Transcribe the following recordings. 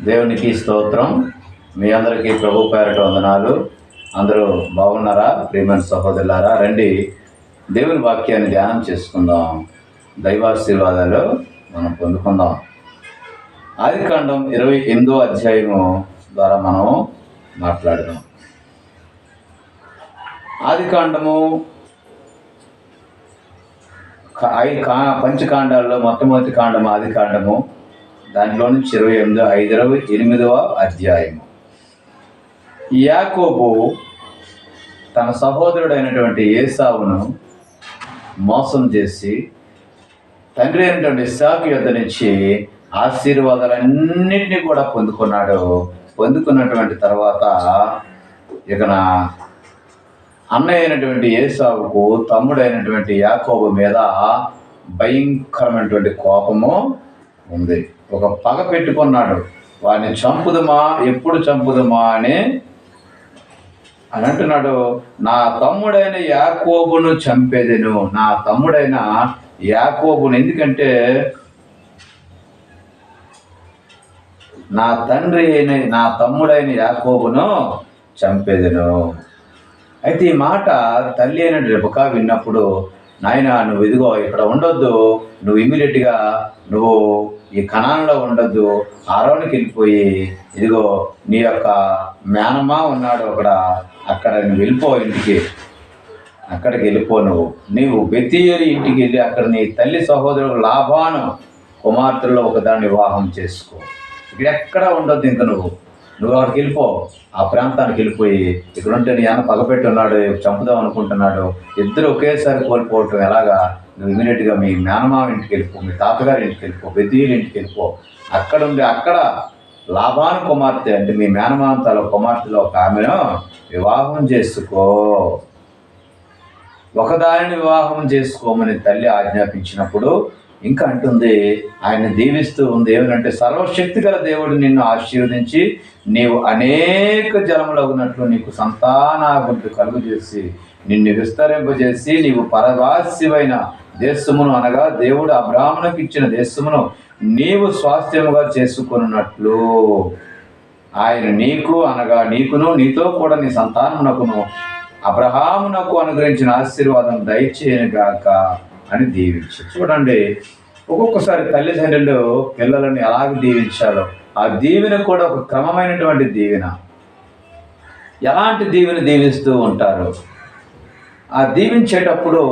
దేవునికి స్తోత్రం. మీ అందరికీ ప్రభు పేరట వందనాలు. అందరూ బాగున్నారా? ప్రియమైన సహోదరులారా రండి. దేవుని వాక్యాన్ని ధ్యానం చేసుకుందాం. దైవాశీర్వాదాలు మనం పొందుకుందాం. ఆదికాండం ఇరవై ఎనిమిదో అధ్యాయము ద్వారా మనం మాట్లాడదాం. ఆదికాండము ఐదు కా పంచకాండాల్లో మొట్టమొదటి కాండము ఆది దాంట్లో నుంచి ఇరవై ఎనిమిదో ఐదు ఇరవై ఎనిమిదవ అధ్యాయము. యాకోబు తన సహోదరుడైనటువంటి ఏసావును మోసం చేసి తండ్రి అయినటువంటి ఇస్సాకు యొద్ద నుంచి ఆశీర్వాదాలన్నింటినీ కూడా పొందుకున్నాడు. పొందుకున్నటువంటి తర్వాత ఇక నా అన్నయ్య అయినటువంటి ఏసావుకు తమ్ముడైనటువంటి యాకోబు మీద భయంకరమైనటువంటి కోపము ఉంది. ఒక పగ పెట్టుకున్నాడు. వాడిని చంపుదమా? ఎప్పుడు చంపుదమా అని అని అంటున్నాడు నా తమ్ముడైన యాకోబును చంపేదెను. నా తమ్ముడైన యాకోబును. ఎందుకంటే నా తండ్రి అయిన నా తమ్ముడైన యాకోబును చంపేదెను. అయితే ఈ మాట తల్లి అయిన రెబకా విన్నప్పుడు నాయన నువ్వు ఇదిగో ఇక్కడ ఉండొద్దు. నువ్వు ఇమీడియట్గా నువ్వు ఈ కణాలలో ఉండొద్దు. ఆరోనికి వెళ్ళిపోయి ఇదిగో నీ యొక్క మేనమా ఉన్నాడు అక్కడ. అక్కడ నువ్వు వెళ్ళిపో ఇంటికి. అక్కడికి వెళ్ళిపో నువ్వు. నీవు బెతీయరి ఇంటికి వెళ్ళి అక్కడ నీ తల్లి సహోదరుడు లాభాను కుమార్తెల్లో ఒకదాన్ని వివాహం చేసుకో. ఇక్కడ ఎక్కడ ఉండొద్దు ఇంక నువ్వు. నువ్వు అక్కడికి వెళ్ళిపో. ఆ ప్రాంతానికి వెళ్ళిపోయి ఇక్కడ ఉంటే నీ అన్న పగపెట్టి ఉన్నాడు చంపుదాం అనుకుంటున్నాడు. ఇద్దరు ఒకేసారి కోల్పోవటం ఎలాగా? నువ్వు ఇమీడియట్గా మీ మేనమామ ఇంటికి వెళ్ళిపో మీ తాతగారి ఇంటికి వెళ్ళిపో బెదీల ఇంటికి వెళ్ళిపో. అక్కడ ఉండి అక్కడ లాభాను కుమార్తె అంటే మీ మేనమామ తల కుమార్తెలో ఒక ఆమెను వివాహం చేసుకో. ఒకదానిని వివాహం చేసుకోమని తల్లి ఆజ్ఞాపించినప్పుడు ఇంకా అంటుంది ఆయన దీవిస్తూ ఉంది. ఏమనంటే సర్వశక్తి గల దేవుడు నిన్ను ఆశీర్వదించి నీవు అనేక జలములగునట్లు నీకు సంతానాభివృద్ధి కలుగు చేసి నిన్ను విస్తరింపజేసి నీవు పరవాస్యమైన దేశమును అనగా దేవుడు అబ్రాహ్మణకు ఇచ్చిన దేశమును నీవు స్వాస్థ్యముగా చేసుకున్నట్లు ఆయన నీకు అనగా నీకును నీతో కూడా నీ సంతానమునకును అబ్రహామునకు అనుగ్రహించిన ఆశీర్వాదం దయచేయనుగాక అని దీవించు. చూడండి ఒక్కొక్కసారి తల్లిదండ్రులు పిల్లలను ఎలాగ దీవించాలో ఆ దీవెన కూడా ఒక క్రమమైనటువంటి దీవెన. ఎలాంటి దీవెన దీవిస్తూ ఉంటారు? ఆ దీవించేటప్పుడు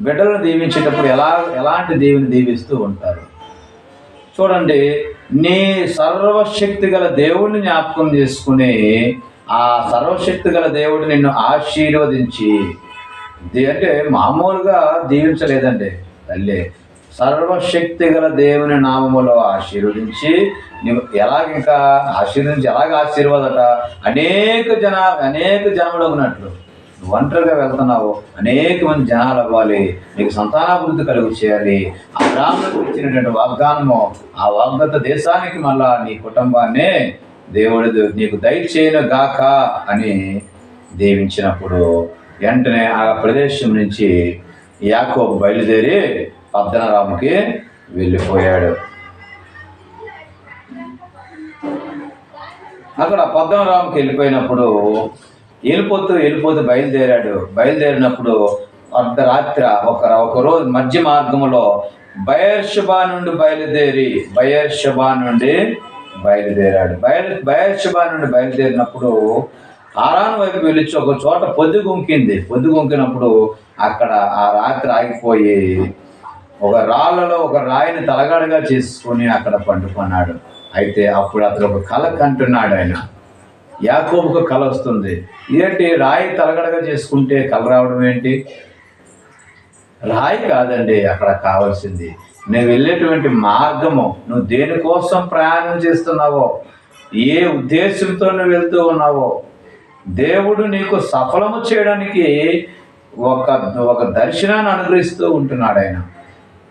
బిడ్డలను దీవించేటప్పుడు ఎలా ఎలాంటి దేవుని దీవిస్తూ ఉంటారు? చూడండి నీ సర్వశక్తి గల దేవుడిని జ్ఞాపకం చేసుకుని ఆ సర్వశక్తి గల దేవుడు నిన్ను ఆశీర్వదించి అంటే మామూలుగా దీవించలేదండి తల్లి. సర్వశక్తి గల దేవుని నామములో ఆశీర్వదించి నువ్వు ఎలాగ ఇంకా ఆశీర్వదించి ఎలాగ ఆశీర్వాదట? అనేక జన అనేక జనములు ఉన్నట్లు. నువ్వు ఒంటరిగా వెళ్తున్నావు. అనేక మంది జనాలు అవ్వాలి. నీకు సంతానాభివృద్ధి కలుగు చేయాలి. ఆ గ్రామంలో ఇచ్చినటువంటి వాగ్దానము ఆ వాగ్దత్త దేశానికి మళ్ళా నీ కుటుంబాన్ని దేవుడు నీకు దయచేయను గాక అని దీవించినప్పుడు వెంటనే ఆ ప్రదేశం నుంచి యాకో బయలుదేరి పద్దనరాముకి వెళ్ళిపోయాడు. అక్కడ పద్మరాముకి వెళ్ళిపోయినప్పుడు వెళ్ళిపోతూ వెళ్ళిపోతూ బయలుదేరాడు. బయలుదేరినప్పుడు అర్ధరాత్రి ఒక ఒక రోజు మధ్య మార్గంలో బయర్షబా నుండి బయలుదేరి బయర్షబా నుండి బయలుదేరాడు. బయలు బయర్షబా నుండి బయలుదేరినప్పుడు ఆరాన్ వైపు వెళ్ళి ఒక చోట పొద్దు గుంకింది. పొద్దు గుంకినప్పుడు అక్కడ ఆ రాత్రి ఆగిపోయి ఒక రాళ్ళలో ఒక రాయిని తలగడగా చేసుకొని అక్కడ పండుకున్నాడు. అయితే అప్పుడు అతను ఒక కళ కంటున్నాడు ఆయన. యాకోబుకు కళ వస్తుంది. ఏంటి రాయి తలగడగా చేసుకుంటే కళ రావడం ఏంటి? రాయి కాదండి అక్కడ కావాల్సింది. నువ్వు వెళ్ళేటువంటి మార్గము. నువ్వు దేనికోసం ప్రయాణం చేస్తున్నావో? ఏ ఉద్దేశంతో నువ్వు వెళ్తూ ఉన్నావో? దేవుడు నీకు సఫలము చేయడానికి ఒక ఒక దర్శనాన్ని అనుగ్రహిస్తూ ఉంటున్నాడు ఆయన.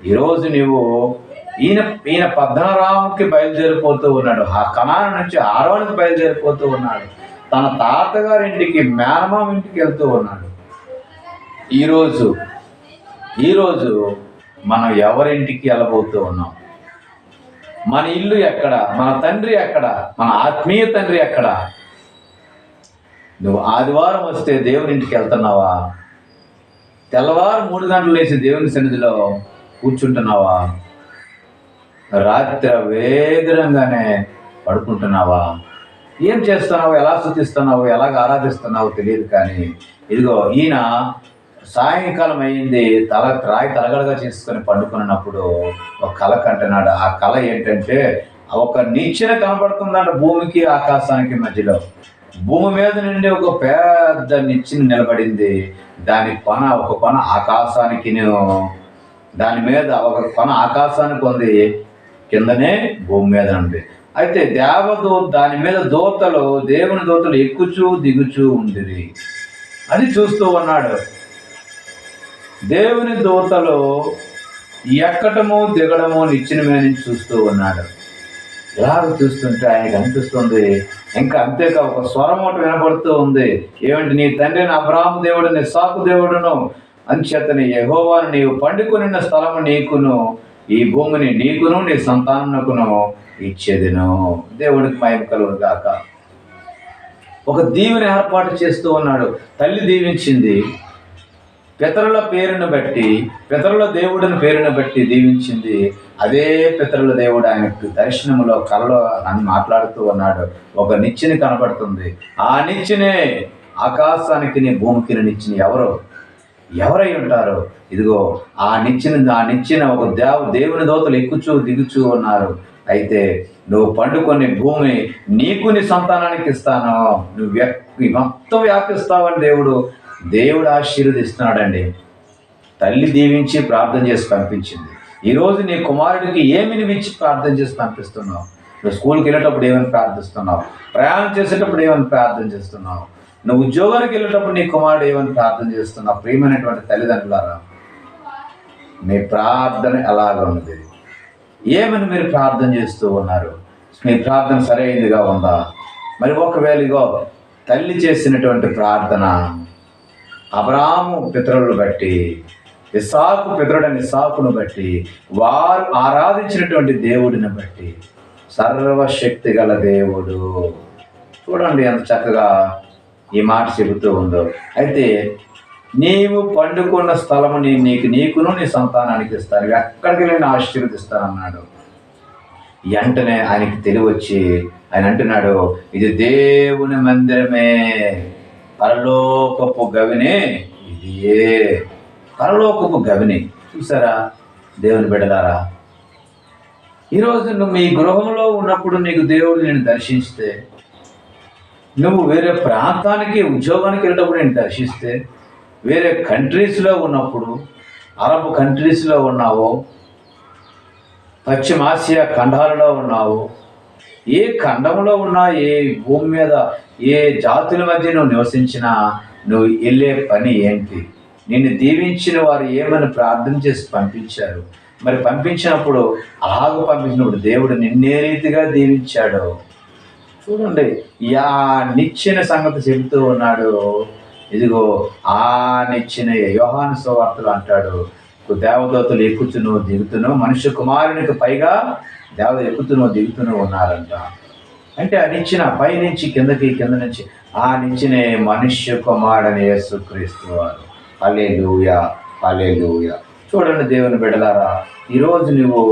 ఈరోజు నీవు ఈయన ఈయన పద్మనరాముకి బయలుదేరిపోతూ ఉన్నాడు. ఆ కమాన నుంచి ఆరోనికి బయలుదేరిపోతూ ఉన్నాడు. తన తాతగారి ఇంటికి మేనమామ ఇంటికి వెళ్తూ ఉన్నాడు. ఈరోజు ఈరోజు మనం ఎవరింటికి వెళ్ళబోతూ ఉన్నాం? మన ఇల్లు ఎక్కడ? మన తండ్రి ఎక్కడ? మన ఆత్మీయ తండ్రి ఎక్కడ? నువ్వు ఆదివారం వస్తే దేవుని ఇంటికి వెళ్తున్నావా? తెల్లవారు మూడు గంటలు లేచి దేవుని సన్నిధిలో కూర్చుంటున్నావా? రాత్రి వేగరంగానే పడుకుంటున్నావా? ఏం చేస్తున్నావు? ఎలా స్థుతిస్తున్నావు? ఎలాగ ఆరాధిస్తున్నావు తెలియదు కానీ ఇదిగో ఈయన సాయంకాలం అయింది తల రాయి తలగడగా చేసుకొని పండుకున్నప్పుడు ఒక కళ కంటున్నాడు. ఆ కళ ఏంటంటే ఒక నిచ్చెన కనపడుతుందంట భూమికి ఆకాశానికి మధ్యలో. భూమి మీద నుండి ఒక పెద్ద నిచ్చెన నిలబడింది. దాని కొన ఒక కొన ఆకాశానికి దాని మీద ఒక కొన ఆకాశానికి ఉంది. కిందనే భూమి మీద ఉంది అయితే దేవదూ దాని మీద దూతలు దేవుని దూతలు ఎక్కుచూ దిగుచూ ఉండిరి. అది చూస్తూ ఉన్నాడు. దేవుని దూతలు ఎక్కటము దిగడము నిచ్చిన మీద చూస్తూ ఉన్నాడు. ఇలాగ చూస్తుంటే ఆయనకు అనిపిస్తుంది ఇంకా అంతేకా ఒక స్వరం ఒకటి వినపడుతూ ఉంది. ఏమిటి నీ తండ్రిని అబ్రాహం దేవుడు నీ సాకు దేవుడును అంచేతని యహోవాను నీవు పండుకొనిన స్థలము నీకును ఈ భూమిని నీకును నీ సంతానకును ఇచ్చేదిను. దేవుడికి మహిమ కలుగును గాక. ఒక దీవెని ఏర్పాటు చేస్తూ ఉన్నాడు. తల్లి దీవించింది. పితరుల పేరును బట్టి పితరుల దేవుడిని పేరును బట్టి దీవించింది. అదే పితరుల దేవుడు ఆయనకు దర్శనములో కలలో అని మాట్లాడుతూ ఉన్నాడు. ఒక నిచ్చెని కనబడుతుంది. ఆ నిచ్చెనే ఆకాశానికి నీ భూమికి నిచ్చిన ఎవరు ఎవరై ఉంటారు? ఇదిగో ఆ నిచ్చిన ఆ నిచ్చిన ఒక దేవ దేవుని దోతలు ఎక్కుచూ దిగుచూ ఉన్నారు. అయితే నువ్వు పండుకొని భూమి నీకు నీ సంతానానికి ఇస్తాను. నువ్వు వ్యక్తి మొత్తం వ్యాపిస్తావని దేవుడు దేవుడు ఆశీర్వదిస్తున్నాడండి. తల్లి దీవించి ప్రార్థన చేసి పంపించింది. ఈరోజు నీ కుమారుడికి ఏమి నిమించి ప్రార్థన చేసి పంపిస్తున్నావు? నువ్వు స్కూల్కి వెళ్ళేటప్పుడు ఏమని ప్రార్థిస్తున్నావు? ప్రయాణం చేసేటప్పుడు ఏమని ప్రార్థన చేస్తున్నావు? నువ్వు ఉద్యోగానికి వెళ్ళేటప్పుడు నీ కుమారుడు ఏమని ప్రార్థన చేస్తున్నావు ప్రియమైనటువంటి తల్లిదండ్రులారా మీ ప్రార్థన ఎలాగ ఉన్నది? ఏమని మీరు ప్రార్థన చేస్తూ ఉన్నారు? మీ ప్రార్థన సరైనదిగా ఉందా? మరి ఒకవేళ ఇగో తల్లి చేసినటువంటి ప్రార్థన అబ్రాము పితరులను బట్టి ఇసాకు పితరుడని ఇసాకును బట్టి వారు ఆరాధించినటువంటి దేవుడిని బట్టి సర్వశక్తి గల దేవుడు. చూడండి ఎంత చక్కగా ఈ మాట చెబుతూ ఉందో అయితే నీవు పండుకున్న స్థలము నేను నీకు నీకును నీ సంతానానికి ఇస్తాను ఎక్కడికి నేను ఆశీర్వదిస్తానన్నాడు. వెంటనే ఆయనకి తెలివి వచ్చి ఆయన అంటున్నాడు ఇది దేవుని మందిరమే. పరలోకపు గవినే ఇదియే. పరలోకపు గవిని. చూసారా దేవుని బిడలారా ఈరోజు నువ్వు మీ గృహంలో ఉన్నప్పుడు నీకు దేవుడు నేను దర్శిస్తే నువ్వు వేరే ప్రాంతానికి ఉద్యోగానికి వెళ్ళేటప్పుడు నేను దర్శిస్తే వేరే కంట్రీస్లో ఉన్నప్పుడు అరబ్ కంట్రీస్లో ఉన్నావో పశ్చిమాసియా ఖండాలలో ఉన్నావో ఏ ఖండంలో ఉన్నా ఏ భూమి మీద ఏ జాతుల మధ్య నువ్వు నివసించినా నువ్వు వెళ్ళే పని ఏంటి? నిన్ను దీవించిన వారు ఏమని ప్రార్థన చేసి పంపించారు? మరి పంపించినప్పుడు అలాగ పంపించినప్పుడు దేవుడు నిన్నే రీతిగా దీవించాడు. చూడండి యా నిచ్చిన సంగతి చెబుతూ ఉన్నాడు. ఇదిగో ఆ నిచ్చిన యోహాను సువార్తలు అంటాడు. దేవదూతలు ఎక్కుతును దిగుతును మనుష్య కుమారునికి పైగా దేవత ఎక్కుతును దిగుతును ఉన్నారంట. అంటే ఆ నిచ్చిన పై నుంచి కిందకి కింద నుంచి ఆ నిచ్చిన మనుష్య కుమారుని యేసుక్రీస్తు వారు. అలే లూయ అలే లూయ చూడండి దేవుని బిడలారా ఈరోజు నువ్వు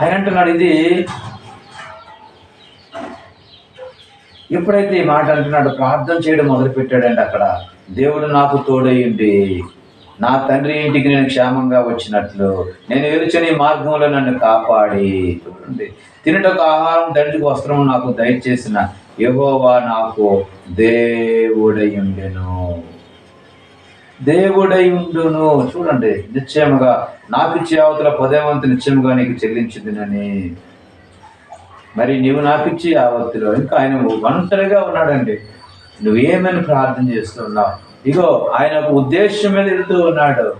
ఆయన అంటున్నాడు ఇది ఎప్పుడైతే ఈ మాట అంటున్నాడు ప్రార్థన చేయడం మొదలు పెట్టాడండి అక్కడ దేవుడు నాకు తోడయ్యండి నా తండ్రి ఇంటికి నేను క్షేమంగా వచ్చినట్లు నేను వెలుచని మార్గంలో నన్ను కాపాడి చూడండి తినటకు ఆహారం తండ్రికి వస్త్రము నాకు దయచేసిన యహోవా నాకు దేవుడయ్యుండెను. దేవుడై చూడండి నిశ్చయముగా నాకు ఇచ్చే అవతల పదేవంతు నిశ్చయముగా నీకు చెల్లించిందినని మరి నీవు నాకిచ్చి ఇచ్చి ఇంకా ఆయన ఒంటరిగా ఉన్నాడండి. నువ్వేమని ప్రార్థన చేస్తున్నావు? ఇగో ఆయన ఒక ఉద్దేశం మీద వెళ్తూ ఉన్నాడు.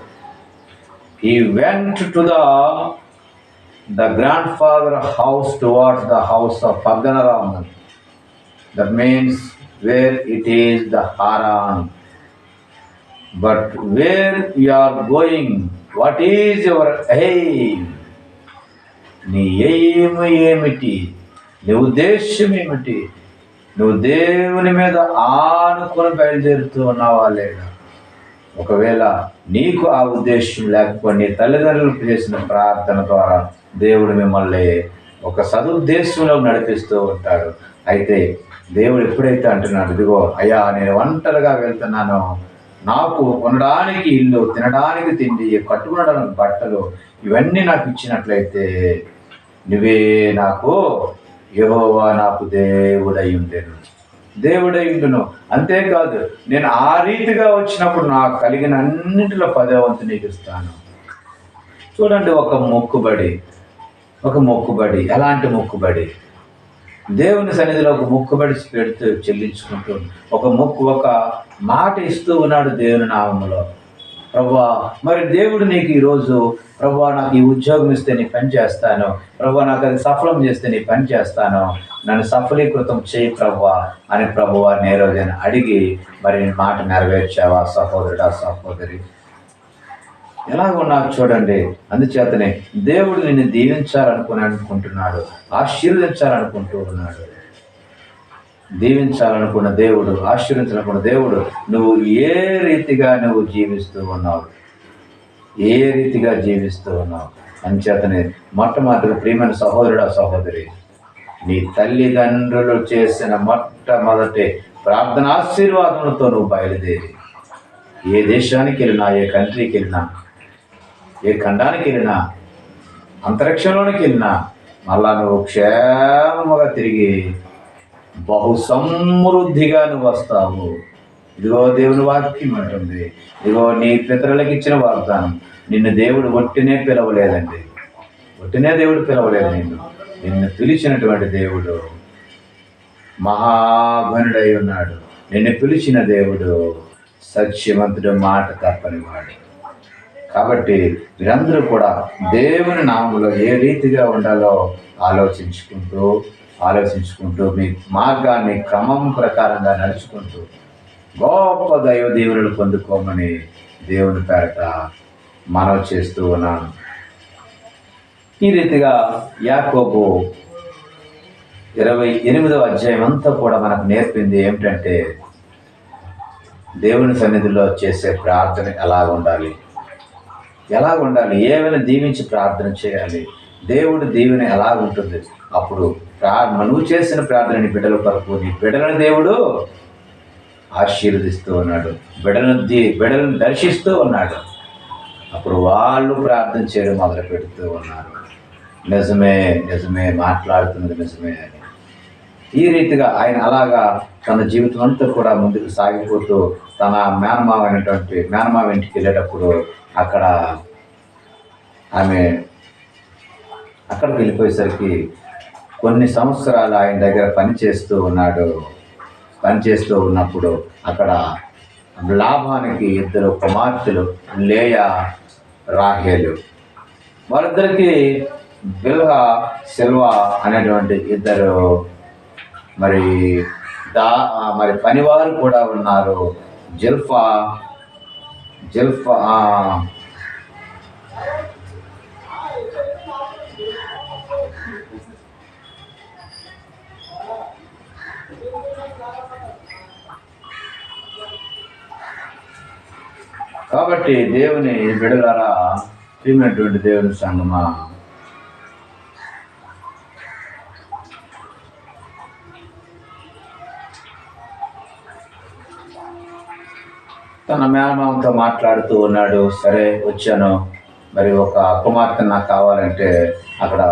He went to the the grand father house towards the house of పగ్గనరామ్ the means where it is the Haran but where you are going what is your aim నీ ఎయిమ్ ఏమిటి? నీ ఉద్దేశం ఏమిటి? నువ్వు దేవుని మీద ఆనుకొని బయలుదేరుతూ ఉన్నావా లేదా? ఒకవేళ నీకు ఆ ఉద్దేశం లేకపోతే నీ తల్లిదండ్రులు చేసిన ప్రార్థన ద్వారా దేవుడు మిమ్మల్ని ఒక సదుద్దేశంలో నడిపిస్తూ ఉంటాడు. అయితే దేవుడు ఎప్పుడైతే అంటున్నాడు ఇదిగో అయ్యా నేను ఒంటరిగా వెళ్తున్నాను. నాకు కొనడానికి ఇల్లు తినడానికి తిండి కట్టుకునడానికి బట్టలు ఇవన్నీ నాకు ఇచ్చినట్లయితే నువ్వే నాకు యహోవా నాకు దేవుడై ఉండేను దేవుడై ఉండును అంతేకాదు నేను ఆ రీతిగా వచ్చినప్పుడు నాకు కలిగిన అన్నింటిలో పదవంతు నీకు ఇస్తాను. చూడండి ఒక మొక్కుబడి. ఒక మొక్కుబడి. ఎలాంటి మొక్కుబడి? దేవుని సన్నిధిలో ఒక మొక్కుబడి పెడుతూ చెల్లించుకుంటూ ఒక మొక్కు ఒక మాట ఇస్తూ ఉన్నాడు దేవుని నామములో. ప్రభా మరి దేవుడు నీకు ఈరోజు ప్రభా నాకు ఈ ఉద్యోగం ఇస్తే నీ పని చేస్తాను. ప్రభా నాకు అది సఫలం చేస్తే నీ పని చేస్తాను. నన్ను సఫలీకృతం చేయి ప్రభా అని ప్రభు వారిని ఏ రోజైనా అడిగి మరి మాట నెరవేర్చావా సహోదరుడా సహోదరి? ఎలాగ నాకు చూడండి అందుచేతనే దేవుడు నిన్ను దీవించాలనుకుని అనుకుంటున్నాడు ఆశీర్వదించాలనుకుంటూ ఉన్నాడు. దీవించాలనుకున్న దేవుడు ఆశ్రయించాలనుకున్న దేవుడు నువ్వు ఏ రీతిగా నువ్వు జీవిస్తూ ఉన్నావు? ఏ రీతిగా జీవిస్తూ ఉన్నావు? అంచేతనే మొట్టమొదటి ప్రియమైన సహోదరుడా సహోదరి నీ తల్లిదండ్రులు చేసిన మొట్టమొదటి ప్రార్థన ఆశీర్వాదములతో నువ్వు బయలుదేరి. ఏ దేశానికి వెళ్ళినా ఏ కంట్రీకి వెళ్ళినా ఏ ఖండానికి వెళ్ళినా అంతరిక్షంలోనికి వెళ్ళినా మళ్ళా నువ్వు క్షేమముగా తిరిగి బహు సమృద్ధిగా నువ్వు వస్తావు. ఇదిగో దేవుని వాక్యం అంటుంది. ఇదిగో నీ పితరులకు ఇచ్చిన వాగ్దానం. నిన్ను దేవుడు ఒట్టినే పిలవలేదండి. ఒట్టినే దేవుడు పిలవలేదు నిన్ను. నిన్ను పిలిచినటువంటి దేవుడు మహాభనుడై ఉన్నాడు. నిన్ను పిలిచిన దేవుడు సత్యవంతుడు మాట తప్పని వాడు కాబట్టి మీరందరూ కూడా దేవుని నామంలో ఏ రీతిగా ఉండాలో ఆలోచించుకుంటూ ఆలోచించుకుంటూ మీ మార్గాన్ని క్రమం ప్రకారంగా నడుచుకుంటూ గొప్ప దైవ దేవులను పొందుకోమని దేవుని పేరట మనవి చేస్తూ ఉన్నాను. ఈ రీతిగా యాకోబు ఇరవై ఎనిమిదవ అధ్యాయం అంతా కూడా మనకు నేర్పింది ఏమిటంటే దేవుని సన్నిధిలో చేసే ప్రార్థన ఎలా ఉండాలి? ఎలా ఉండాలి? ఏమైనా దీవించి ప్రార్థన చేయాలి? దేవుడు దీవెన ఎలా ఉంటుంది అప్పుడు ప్రా నువ్వు చేసిన ప్రార్థన నీ బిడ్డల కొరకు నీ బిడ్డలను దేవుడు ఆశీర్వదిస్తూ ఉన్నాడు. బిడ్డలను బిడ్డలను దర్శిస్తూ ఉన్నాడు. అప్పుడు వాళ్ళు ప్రార్థన చేయడం మొదలు పెడుతూ ఉన్నారు. నిజమే నిజమే మాట్లాడుతున్నది నిజమే అని. ఈ రీతిగా ఆయన అలాగా తన జీవితం అంతా కూడా ముందుకు సాగిపోతూ తన మేనమావ అయినటువంటి మేనమావ ఇంటికి వెళ్ళేటప్పుడు అక్కడ ఆమె అక్కడికి వెళ్ళిపోయేసరికి కొన్ని సంవత్సరాలు ఆయన దగ్గర పనిచేస్తూ ఉన్నాడు. పనిచేస్తూ ఉన్నప్పుడు అక్కడ లాభానికి ఇద్దరు కుమార్తెలు లేయ రాహేలు. వాళ్ళిద్దరికి బిల్హ సిల్వా అనేటువంటి ఇద్దరు మరి దా మరి పనివారు కూడా ఉన్నారు. జిల్ఫా జిల్ఫా కాబట్టి దేవుని బిడలారా ప్రియమైనటువంటి దేవుని సంగమా తన మేనమామతో మాట్లాడుతూ ఉన్నాడు. సరే వచ్చాను. మరి ఒక కుమార్తె నాకు కావాలంటే అక్కడ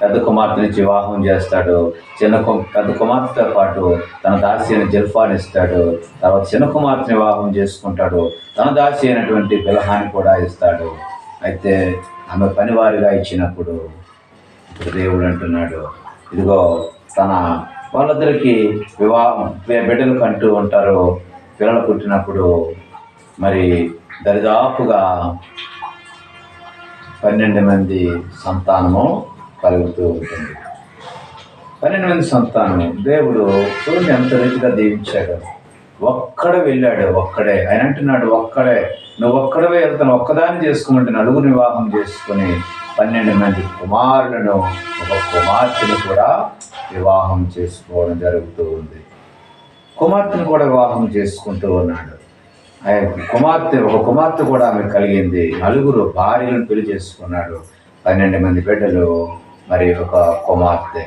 పెద్ద కుమార్తెనిచ్చి వివాహం చేస్తాడు. చిన్న కు పెద్ద కుమార్తెతో పాటు తన దాసి అయిన జల్ఫాని ఇస్తాడు. తర్వాత చిన్న కుమార్తెని వివాహం చేసుకుంటాడు. తన దాసి అయినటువంటి బిలహాన్ని కూడా ఇస్తాడు. అయితే ఆమె పనివారిగా ఇచ్చినప్పుడు దేవుడు అంటున్నాడు ఇదిగో తన వాళ్ళిద్దరికీ వివాహం బిడ్డలు కంటూ ఉంటారు. పిల్లలు పుట్టినప్పుడు మరి దరిదాపుగా పన్నెండు మంది సంతానము కలుగుతూ ఉంటుంది. పన్నెండు మంది సంతానం దేవుడు చూడండి ఎంత రీతిగా దీవించాడు. ఒక్కడే వెళ్ళాడు ఒక్కడే. ఆయన అంటున్నాడు ఒక్కడే. నువ్వు ఒక్కడవే వెళ్తాను ఒక్కదాన్ని చేసుకుంటే నలుగురు వివాహం చేసుకుని పన్నెండు మంది కుమారులను ఒక కుమార్తెను కూడా వివాహం చేసుకోవడం జరుగుతూ ఉంది. కుమార్తెను కూడా వివాహం చేసుకుంటూ ఉన్నాడు. ఆయన కుమార్తె ఒక కుమార్తె కూడా ఆమె కలిగింది. నలుగురు భార్యలను పెళ్ళి చేసుకున్నాడు. పన్నెండు మంది బిడ్డలు మరి ఒక కుమార్తె.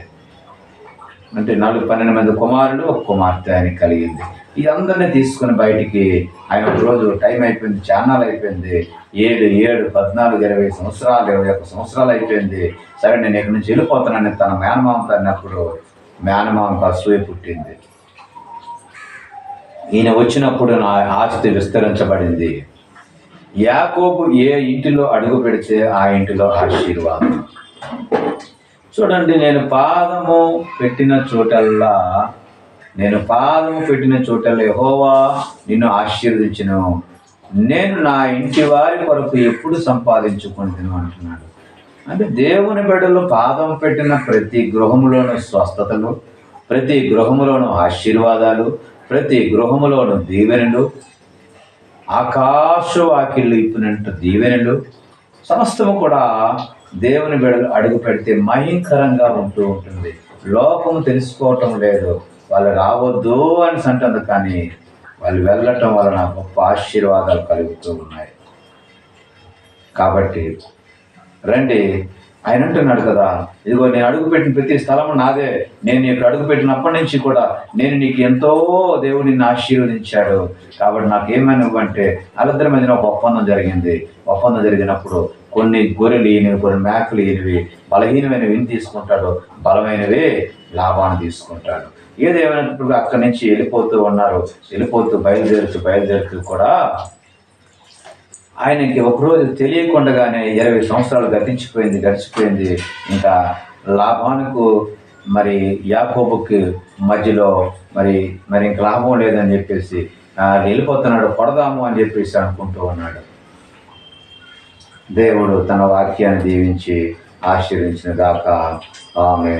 అంటే నాలుగు పన్నెండు మంది కుమారుడు ఒక కుమార్తె అని కలిగింది. ఈ అందరినీ తీసుకుని బయటికి ఆయన ఒక రోజు టైం అయిపోయింది చానాలు అయిపోయింది. ఏడు ఏడు పద్నాలుగు ఇరవై సంవత్సరాలు ఇరవై ఒక్క సంవత్సరాలు అయిపోయింది. సరే నేను ఇక్కడి నుంచి వెళ్ళిపోతానని తన మేనమామతో అన్నప్పుడు మేనమామకు అసూయ పుట్టింది. ఈయన వచ్చినప్పుడు నా ఆస్తి విస్తరించబడింది. యాకోబు ఏ ఇంటిలో అడుగు పెడితే ఆ ఇంటిలో ఆశీర్వాదం. చూడండి నేను పాదము పెట్టిన చోటల్లా నేను పాదము పెట్టిన చోటల్లో ఎహోవా నిన్ను ఆశీర్వదించను. నేను నా ఇంటి వారి కొరకు ఎప్పుడు సంపాదించుకుంటున్నాను అంటున్నాడు. అంటే దేవుని బిడ్డలు పాదం పెట్టిన ప్రతి గృహములోను స్వస్థతలు ప్రతి గృహములోను ఆశీర్వాదాలు ప్రతి గృహములోను దీవెనలు ఆకాశ వాకిళ్ళు ఇప్పినట్టు దీవెనలు సమస్తము కూడా దేవుని బిడలు అడుగు పెడితే భయంకరంగా ఉంటూ ఉంటుంది. లోకము తెలుసుకోవటం లేదు. వాళ్ళు రావద్దు అని అంటుంది కానీ వాళ్ళు వెళ్ళటం వలన గొప్ప ఆశీర్వాదాలు కలుగుతూ ఉన్నాయి. కాబట్టి రండి ఆయన అంటున్నాడు కదా ఇదిగో నేను అడుగు పెట్టిన ప్రతి స్థలము నాదే. నేను నీకు అడుగు పెట్టినప్పటి నుంచి కూడా నేను నీకు ఎంతో దేవుడు నిన్ను ఆశీర్వదించాడు. కాబట్టి నాకు ఏమైనా ఇవ్వంటే వాళ్ళిద్దరి మధ్యన ఒక ఒప్పందం జరిగింది. ఒప్పందం జరిగినప్పుడు కొన్ని గొర్రెలు ఈయనవి కొన్ని మేకలు ఈయనవి బలహీనమైనవి విని తీసుకుంటాడు బలమైనవి లాభాన్ని తీసుకుంటాడు. ఏదేమైనప్పుడు అక్కడి నుంచి వెళ్ళిపోతూ ఉన్నారు. వెళ్ళిపోతూ బయలుదేరుతూ బయలుదేరుతూ కూడా ఆయనకి ఒకరోజు తెలియకుండానే ఇరవై సంవత్సరాలు గతించిపోయింది గడిచిపోయింది. ఇంకా లాభానికి మరి యాకోబుకి మధ్యలో మరి మరి ఇంక లాభం లేదని చెప్పేసి వెళ్ళిపోతున్నాడు కొడదాము అని చెప్పేసి అనుకుంటూ ఉన్నాడు. దేవుడు తన వాక్యాన్ని దీవించి ఆశీర్వించిన దాకా ఆమె